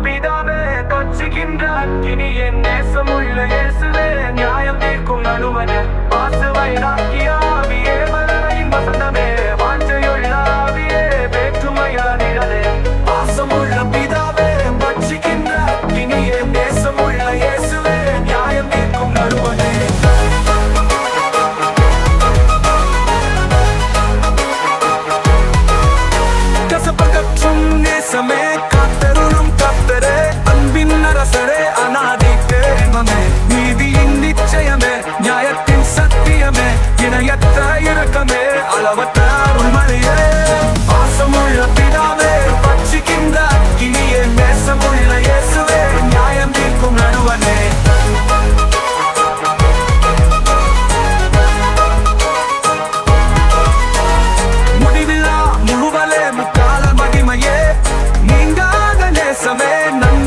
பிதாவே பட்சிக்கின்ற அக்கினி என் நேசமுள்ள இயேசுவே நியாயம் தீர்க்கும் நடுவனே பாசு வைராக்கியாவியே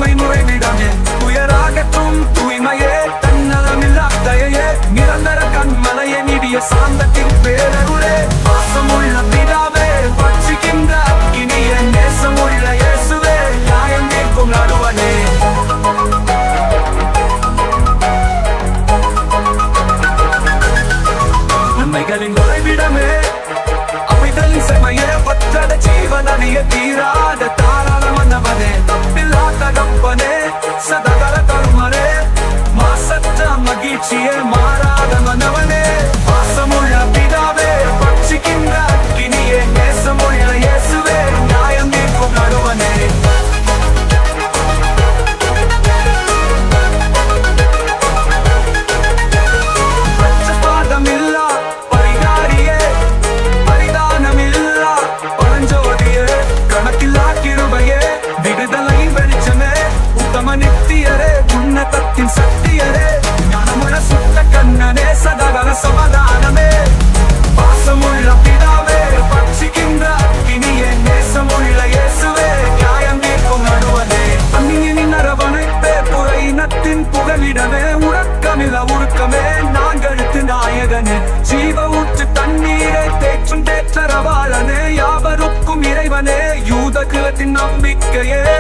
நன்மை முறைவிடமே துயராகற்றும் தூய்மையே. தன்னலமில்லா தயையே. நிரந்தர கண்மலையே நீடிய சாந்தத்தின் பேரருளே. பாசமுள்ள பிதாவே பட்சிக்கின்ற இனிய நேசமுள்ள இயேசுவே. நியாயம் தீர்க்கும் நடுவனே. நன்மைகளின் உறைவிடமே அமைதல் செமையே பற்றட ஜீவன் அணிய தீராத தாராள மன்னவனே தப்பில்லா நித்தியரே உன்னதத்தின் சக்தியரே ஞானமுள்ள சுத்த கண்ணனே சதகர சமாதானமே. பாசமுள்ள பிதாவே பட்சிக்கின்ற இனிய நேசமுள்ள இயேசுவே. நியாயம் தீர்க்கும் நடுவனே. அந்நியனின் அரவணைப்பே புற இனத்தின் புகலிடமே. உறக்கமில்ல உருக்கமே நான்கழுத்து நாயகனே. ஜீவ ஊற்று தண்ணீரை தேற்றும் தேற்றரவாளனே. யாவருக்கும் இறைவனே. யூத குலத்தின் நம்பிக்கையே.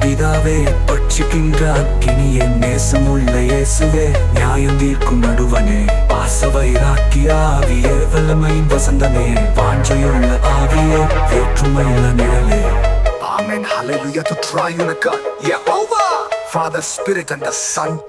பிதாவே பட்சிக்கின்ற அக்கினியே நேசமுள்ள இயேசுவே நியாயம் தீர்க்கும் நடுவனே. பாசவைராக்கிய ஆவியே வசந்தமே வாஞ்சையுள்ள ஆவியே வேற்றுமையுள்ள நிழலே Hallelujah to triune God. Jehovah, Father, Spirit, and the Son.